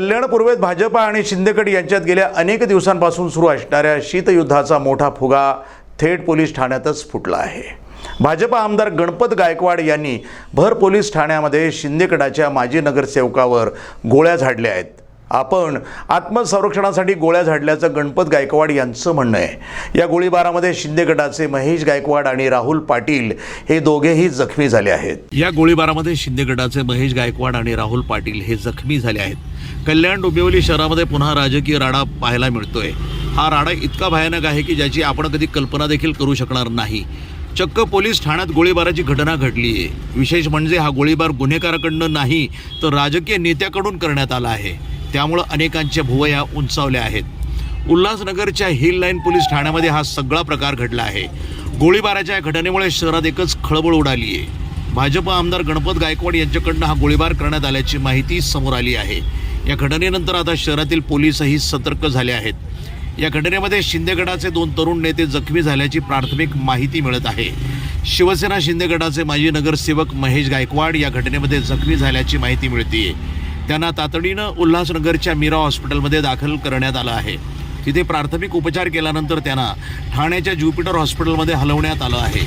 कल्याण पूर्वेत भाजपा आणि शिंदेगड यांच्यात गेल्या अनेक दिवसांपासून सुरू असणाऱ्या शीतयुद्धाचा मोठा फुगा थेट पोलीस ठाण्यातच फुटला आहे. भाजपा आमदार गणपत गायकवाड यांनी भर पोलीस ठाण्यामध्ये शिंदेगडाच्या माजी नगरसेवकावर गोळ्या झाडल्या आहेत. आपण आत्मसंरक्षणासाठी गोळ्या झाडल्याचं गणपत गायकवाड यांचं म्हणणं आहे. या गोळीबारामध्ये शिंदेगडाचे महेश गायकवाड आणि राहुल पाटील हे दोघेही जखमी झाले आहेत. या गोळीबारामध्ये शिंदेगडाचे महेश गायकवाड आणि राहुल पाटील हे जखमी झाले आहेत. कल्याण डोंबिवली शहरामध्ये पुन्हा राजकीय राडा पाहायला मिळतोय. हा राडा इतका भयानक आहे की ज्याची आपण कधी कल्पना देखील करू शकणार नाही. चक्क पोलीस ठाण्यात गोळीबाराची घटना घडली आहे. विशेष म्हणजे हा गोळीबार गुन्हेगाराकडनं नाही तर राजकीय नेत्याकडून करण्यात आला आहे. त्यामुळं अनेकांच्या भुवया उंचावल्या आहेत. उल्हासनगरच्या हिल लाईन पोलीस ठाण्यामध्ये हा सगळा प्रकार घडला आहे. गोळीबाराच्या या घटनेमुळे शहरात एकच खळबळ उडाली आहे भाजप आमदार गणपत गायकवाड यांच्याकडनं हा गोळीबार करण्यात आल्याची माहिती समोर आली आहे. या घटनेनंतर आता शहरातील पोलीसही सतर्क झाले आहेत. या घटनेमध्ये शिंदेगडाचे दोन तरुण नेते जखमी झाल्याची प्राथमिक माहिती मिळत आहे. शिवसेना शिंदेगडाचे माजी नगरसेवक महेश गायकवाड या घटनेमध्ये जखमी झाल्याची माहिती मिळते त्यांना तातडीनं उल्हासनगरच्या मीरा हॉस्पिटलमध्ये दाखल करण्यात आलं आहे. तिथे प्राथमिक उपचार केल्यानंतर त्यांना ठाण्याच्या ज्युपिटर हॉस्पिटलमध्ये हलवण्यात आलं आहे.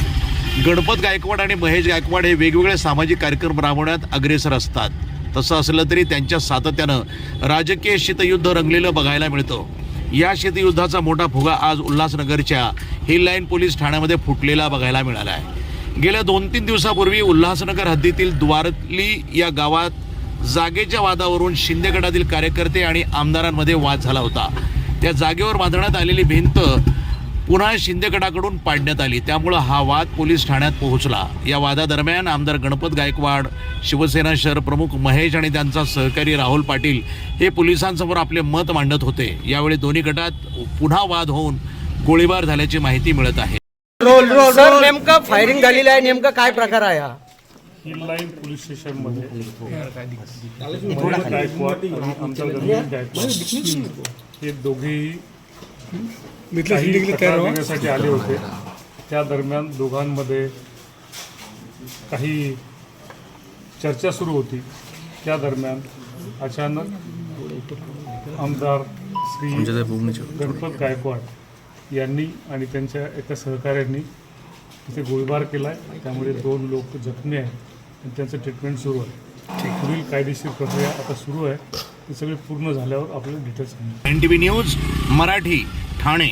गणपत गायकवाड आणि महेश गायकवाड हे वेगवेगळे सामाजिक कार्यक्रम राबवण्यात अग्रेसर असतात. तसं असलं तरी त्यांच्या सातत्यानं राजकीय शीतयुद्ध रंगलेलं बघायला मिळतं. या शीतयुद्धाचा मोठा फुगा आज उल्हासनगरच्या हिल लाईन पोलीस ठाण्यामध्ये फुटलेला बघायला मिळाला आहे गेल्या दोन तीन दिवसापूर्वी उल्हासनगर हद्दीतील द्वारली या गावात जागेच्या वादावरून शिंदे गटातील कार्यकर्ते आणि आमदारांमध्ये वाद झाला होता. त्या जागेवर बांधण्यात आलेली भिंत पुन्हा शिंदे गटाकडून पाडण्यात आली. त्यामुळं हा वाद पोलीस ठाण्यात पोहोचला. या वादादरम्यान आमदार गणपत गायकवाड शिवसेना शहर प्रमुख महेश आणि त्यांचा सहकारी राहुल पाटील हे पोलिसांसमोर आपले मत मांडत होते. यावेळी दोन्ही गटात पुन्हा वाद होऊन गोळीबार झाल्याची माहिती मिळत आहे. रोल रोल नेमकं फायरिंग झालेलं आहे. नेमकं काय प्रकार आहे हा? हिल लाईन पोलीस स्टेशनमध्ये गायकवाड आणि गायकवाड हे दोघेही तक्रार देण्यासाठी आले होते. त्या दरम्यान दोघांमध्ये काही चर्चा सुरू होती. त्या दरम्यान अचानक आमदार श्री गणपत गायकवाड यांनी आणि त्यांच्या एका सहकाऱ्यांनी तिथे गोळीबार केला आहे त्यामुळे दोन लोक जखमी आहेत आणि त्यांचं ट्रीटमेंट सुरू आहे. पुढील कायदेशीर प्रक्रिया आता सुरू आहे. ती सगळी पूर्ण झाल्यावर आपल्याला details N T V news Marathi Thane.